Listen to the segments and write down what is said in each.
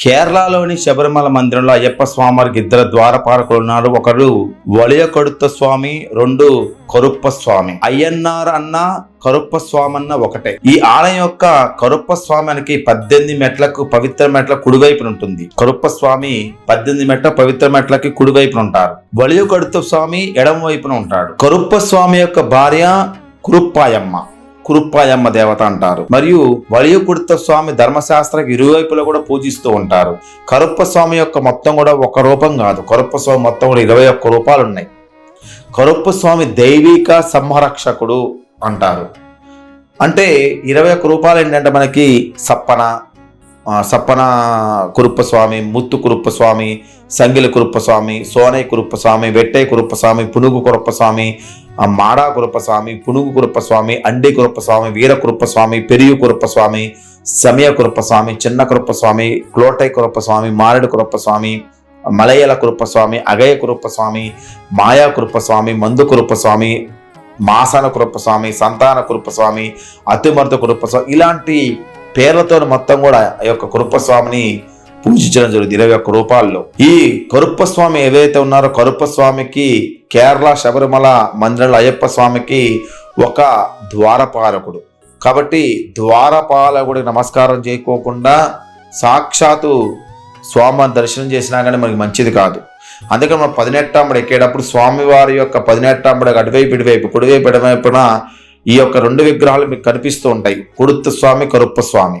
కేరళలోని శబరిమల మందిరంలో అయ్యప్ప స్వామివారికి ఇద్దరు ద్వారపాలకులు ఉన్నారు. ఒకరు వలయకొడుత స్వామి రెండు కరుప్ప స్వామి. అయ్యన్నార్ అన్న కరుప్ప స్వామి అన్న ఒకటే. ఈ ఆలయం యొక్క కరుప్ప స్వామికి పద్దెనిమిది మెట్లకు పవిత్ర మెట్ల కుడివైపున ఉంటుంది. కరుప్ప స్వామి పద్దెనిమిది మెట్ల పవిత్ర మెట్లకి కుడివైపున ఉంటారు. వలయకొడుత స్వామి ఎడమ వైపున ఉంటాడు. కరుప్ప స్వామి యొక్క భార్య కురుప్పాయమ్మ కురుప్పాయమ్మ దేవత అంటారు. మరియు వలియకుర్త స్వామి ధర్మశాస్త్ర ఇరువైపులా కూడా పూజిస్తూ ఉంటారు. కరుప్ప స్వామి యొక్క మొత్తం కూడా ఒక రూపం కాదు. కరుప్ప స్వామి మొత్తం కూడా ఇరవై ఒక్క రూపాలు ఉన్నాయి. కరుప్ప స్వామి దైవిక సంరక్షకుడు అంటారు. అంటే ఇరవై ఒక్క రూపాయలు ఏంటంటే మనకి సప్పన సప్పన కురుప్ప స్వామి ముత్తు కురుప్ప స్వామి సంగిల కురుప్ప స్వామి సోనై కురుప్ప స్వామి వెట్టై కురుప్ప స్వామి పునుగు కురుప్పస్వామి స్వామి ఆ, మాడా కురుప్ప స్వామి పునుగు కురుప్ప స్వామి అండి కురుప్ప స్వామి వీర కురుప్ప స్వామి పెరియు కురుప్ప స్వామి సమయ కురుప్ప స్వామి చిన్న కురుప్ప స్వామి క్లోటై కురుప్ప స్వామి మారెడు కురుప్ప స్వామి మలయల కురుప్ప స్వామి అగయ కురుప్ప స్వామి మాయా కురుప్ప స్వామి మందు కురుప్ప స్వామి మాసాన కురుప్ప స్వామి సంతాన కురుప్ప స్వామి అతిమర్త కురుప్ప స్వామి ఇలాంటి పేర్లతో మొత్తం కూడా ఆ యొక్క కురుప్ప స్వామిని పూజించడం జరుగుతుంది ఇరవై ఒక్క రూపాల్లో. ఈ కరుప్ప స్వామి ఏదైతే ఉన్నారో కరుప్ప స్వామికి కేరళ శబరిమల మందిరంలో అయ్యప్ప స్వామికి ఒక ద్వారపాలకుడు. కాబట్టి ద్వారపాలకుడికి నమస్కారం చేయకోకుండా సాక్షాత్తు స్వామి దర్శనం చేసినా కానీ మనకి మంచిది కాదు. అందుకని మనం పదినెట్టాంబడి ఎక్కేటప్పుడు స్వామివారి యొక్క పదినెట్టాంబడి అటువైపు ఇటువైపు కుడివైపు ఎడవైపున ఈ యొక్క రెండు విగ్రహాలు మీకు కనిపిస్తూ ఉంటాయి. కుడుత్త స్వామి కరుప్ప స్వామి.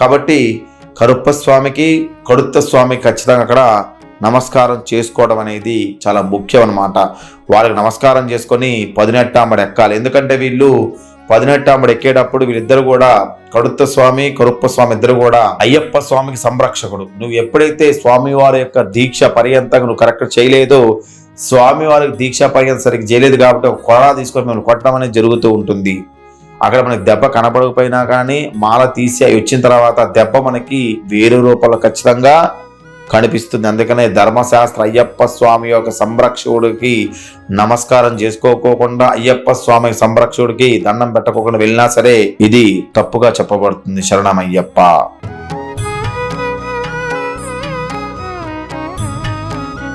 కాబట్టి కరుప్ప స్వామికి కడుత్త స్వామి ఖచ్చితంగా అక్కడ నమస్కారం చేసుకోవడం అనేది చాలా ముఖ్యం అనమాట వాళ్ళకి నమస్కారం చేసుకొని పదినెట్టాంబడి ఎక్కాలి. ఎందుకంటే వీళ్ళు పదినెట్టాంబడి ఎక్కేటప్పుడు వీళ్ళిద్దరు కూడా కడుత్త స్వామి కరుప్ప స్వామి ఇద్దరు కూడా అయ్యప్ప స్వామికి సంరక్షకుడు. నువ్వు ఎప్పుడైతే స్వామివారి యొక్క దీక్ష పర్యంతంగా నువ్వు కరెక్ట్ చేయలేదో స్వామివారికి దీక్ష పర్యంతం సరిగ్గా చేయలేదు కాబట్టి ఒక కొరడా తీసుకొని మేము కొట్టడం అనేది జరుగుతూ ఉంటుంది. అక్కడ మనకి దెబ్బ కనపడకపోయినా కానీ మాల తీసి అవి వచ్చిన తర్వాత దెబ్బ మనకి వేరే రూపంలో ఖచ్చితంగా కనిపిస్తుంది. అందుకనే ధర్మశాస్త్ర అయ్యప్ప స్వామి యొక్క సంరక్షకుడికి నమస్కారం చేసుకోకోకుండా అయ్యప్ప స్వామి సంరక్షకుడికి దండం పెట్టకోకుండా వెళ్ళినా సరే ఇది తప్పుగా చెప్పబడుతుంది. శరణం అయ్యప్ప.